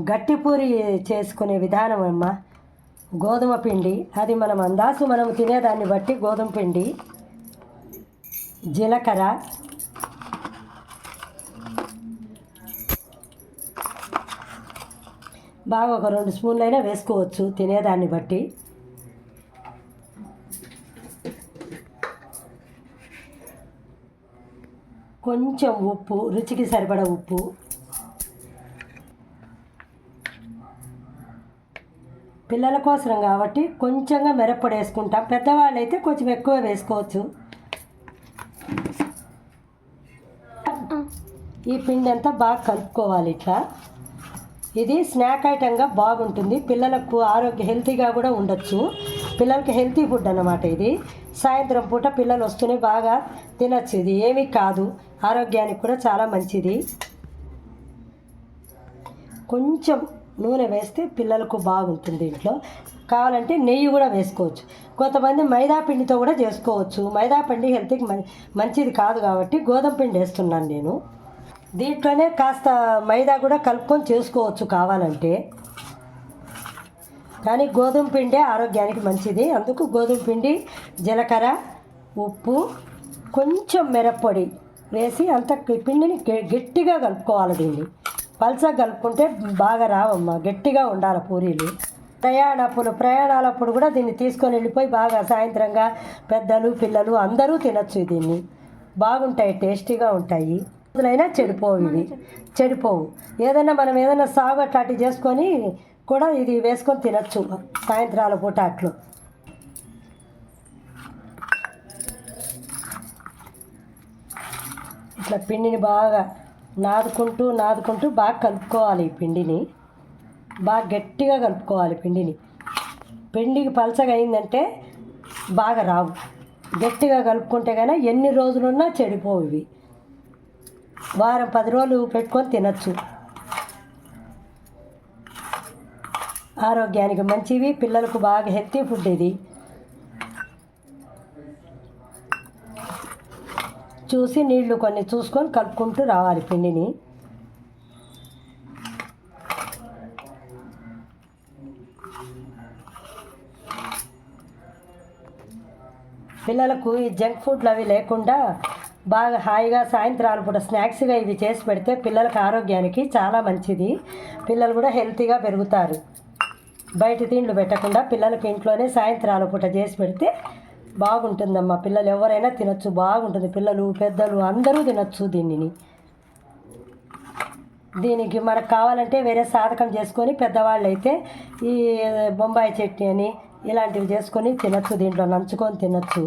గట్టిపూరి చేసుకునే విధానం అమ్మ. గోధుమ పిండి అది మనం అందాసు మనం తినేదాన్ని బట్టి గోధుమ పిండి జీలకర్ర బాగా ఒక రెండు స్పూన్లు అయినా వేసుకోవచ్చు తినేదాన్ని బట్టి. కొంచెం ఉప్పు రుచికి సరిపడ ఉప్పు. పిల్లల కోసం కాబట్టి కొంచెంగా మిరప్పొడి వేసుకుంటాం పెద్దవాళ్ళు అయితే కొంచెం ఎక్కువ వేసుకోవచ్చు. ఈ పిండి అంతా బాగా కలుపుకోవాలి ఇట్లా. ఇది స్నాక్ ఐటెంగా బాగుంటుంది. పిల్లలకు ఆరోగ్య హెల్తీగా కూడా ఉండొచ్చు. పిల్లలకి హెల్తీ ఫుడ్ అన్నమాట ఇది. సాయంత్రం పూట పిల్లలు వస్తూనే బాగా తినచ్చు. ఇది ఏమీ కాదు. ఆరోగ్యానికి కూడా చాలా మంచిది. కొంచెం నూనె వేస్తే పిల్లలకు బాగుంటుంది ఇంట్లో. కావాలంటే నెయ్యి కూడా వేసుకోవచ్చు. కొంతమంది మైదా పిండితో కూడా చేసుకోవచ్చు. మైదా పిండి హెల్త్కి మంచిది కాదు కాబట్టి గోధుమ పిండి వేస్తున్నాను నేను. దీంట్లోనే కాస్త మైదా కూడా కలుపుకొని చేసుకోవచ్చు కావాలంటే. కానీ గోధుమ పిండే ఆరోగ్యానికి మంచిది. అందుకు గోధుమ పిండి జీలకర్ర ఉప్పు కొంచెం మిరప్పొడి వేసి అంత పిండిని గట్టిగా కలుపుకోవాలి దీన్ని. పల్చగా కలుపుకుంటే బాగా రావమ్మా గట్టిగా ఉండాలి పూరీలు. ప్రయాణప్పుడు ప్రయాణాలప్పుడు కూడా దీన్ని తీసుకొని వెళ్ళిపోయి బాగా సాయంత్రంగా పెద్దలు పిల్లలు అందరూ తినచ్చు దీన్ని. బాగుంటాయి టేస్టీగా ఉంటాయి. రోజులైనా చెడిపోవు ఇవి చెడిపోవు. ఏదైనా మనం ఏదైనా సాగు అట్లాంటివి చేసుకొని కూడా ఇది వేసుకొని తినచ్చు సాయంత్రాల పూట అట్లు. ఇట్లా పిండిని బాగా నాదుకుంటూ నాదుకుంటూ బాగా కలుపుకోవాలి ఈ పిండిని. బాగా గట్టిగా కలుపుకోవాలి పిండిని. పిండికి పలచగా అయిందంటే బాగా రావు. గట్టిగా కలుపుకుంటే కానీ ఎన్ని రోజులున్నా చెడిపోవు ఇవి. వారం పది రోజులు పెట్టుకొని తినచ్చు. ఆరోగ్యానికి మంచివి పిల్లలకు బాగా హెల్తీ ఫుడ్ ఇది. చూసి నీళ్ళు కొన్ని చూసుకొని కలుపుకుంటూ రావాలి పిండిని. పిల్లలకు ఈ జంక్ ఫుడ్లు అవి లేకుండా బాగా హాయిగా సాయంత్రాలు పూట స్నాక్స్గా ఇవి చేసి పెడితే పిల్లలకు ఆరోగ్యానికి చాలా మంచిది. పిల్లలు కూడా హెల్తీగా పెరుగుతారు. బయట తిండ్లు పెట్టకుండా పిల్లలకి ఇంట్లోనే సాయంత్రాల పూట చేసి పెడితే బాగుంటుందమ్మా. పిల్లలు ఎవరైనా తినొచ్చు బాగుంటుంది. పిల్లలు పెద్దలు అందరూ తినొచ్చు దీనిని. దీనికి మనకు కావాలంటే వేరే సాధకం చేసుకొని పెద్దవాళ్ళు అయితే ఈ బొంబాయి చట్నీ అని ఇలాంటివి చేసుకొని తినొచ్చు దీంట్లో నంచుకొని తినొచ్చు.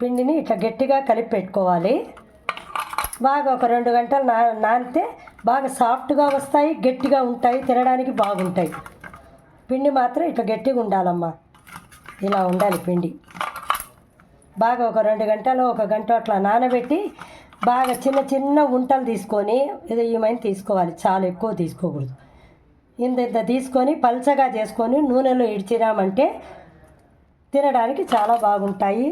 పిండిని ఇట్లా గట్టిగా కలిపి పెట్టుకోవాలి. బాగా ఒక రెండు గంటలు నా నానితే బాగా సాఫ్ట్గా వస్తాయి గట్టిగా ఉంటాయి తినడానికి బాగుంటాయి. పిండి మాత్రం ఇట్లా గట్టిగా ఉండాలమ్మా. ఇలా ఉండాలి పిండి. బాగా ఒక రెండు గంటలు ఒక గంట అట్లా నానబెట్టి బాగా చిన్న చిన్న ఉంటలు తీసుకొని ఇది ఏమైనా తీసుకోవాలి చాలా ఎక్కువ తీసుకోకూడదు. ఇంత ఇంత తీసుకొని పల్చగా చేసుకొని నూనెలో ఇడిచినామంటే తినడానికి చాలా బాగుంటాయి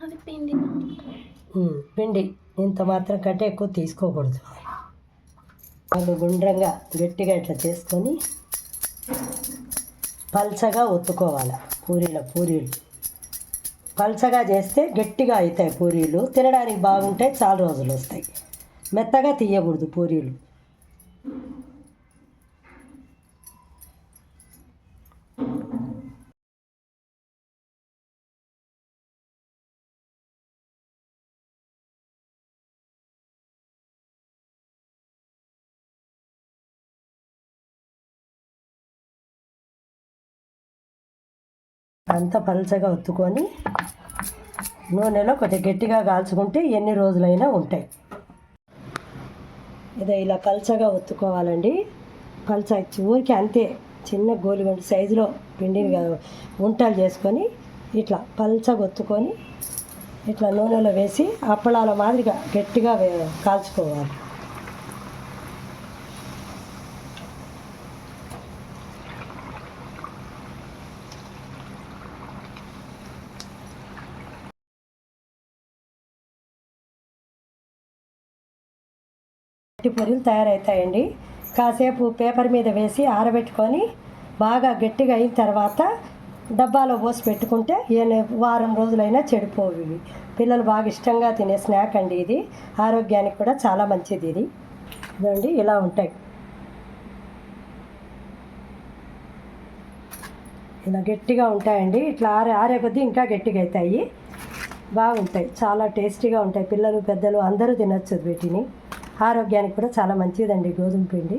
అది పిండి ఉమ్, పిండి ఇంత మాత్రం కంటే ఎక్కువ తీసుకోకూడదు. అది గుండ్రంగా గట్టిగా ఇట్లా చేసుకొని పల్చగా ఒత్తుకోవాలి. పూరీల పూరీలు. పల్చగా చేస్తే గట్టిగా అవుతాయి పూరీలు. తినడానికి బాగుంటాయి చాలా రోజులు వస్తాయి. మెత్తగా తీయకూడదు పూరీలు. అంత పల్చగా ఒత్తుకొని నూనెలో కొంచెం గట్టిగా కాల్చుకుంటే ఎన్ని రోజులైనా ఉంటాయి. ఇదే ఇలా పల్చగా ఒత్తుకోవాలండి పల్చ ఊరికి అంతే చిన్న గోలిగంట సైజులో పిండిని గా- ఉంటలు చేసుకొని ఇట్లా పల్చగా ఒత్తుకొని ఇట్లా నూనెలో వేసి అప్పడాల మాదిరిగా గట్టిగా కాల్చుకోవాలి. పొరులు తయారవుతాయండి కాసేపు పేపర్ మీద వేసి ఆరబెట్టుకొని బాగా గట్టిగా అయిన తర్వాత డబ్బాలో పోసి పెట్టుకుంటే ఏ వారం రోజులైనా చెడిపోవు ఇవి. పిల్లలు బాగా ఇష్టంగా తినే స్నాక్ అండి ఇది. ఆరోగ్యానికి కూడా చాలా మంచిది ఇది. ఇదండి ఇలా ఉంటాయి. ఇలా గట్టిగా ఉంటాయండి. ఇట్లా ఆరే ఆరే కొద్దీ ఇంకా గట్టిగా అవుతాయి బాగుంటాయి. చాలా టేస్టీగా ఉంటాయి. పిల్లలు పెద్దలు అందరూ తినచ్చు వీటిని. ఆరోగ్యానికి కూడా చాలా మంచిదండి గోధుమ పిండి.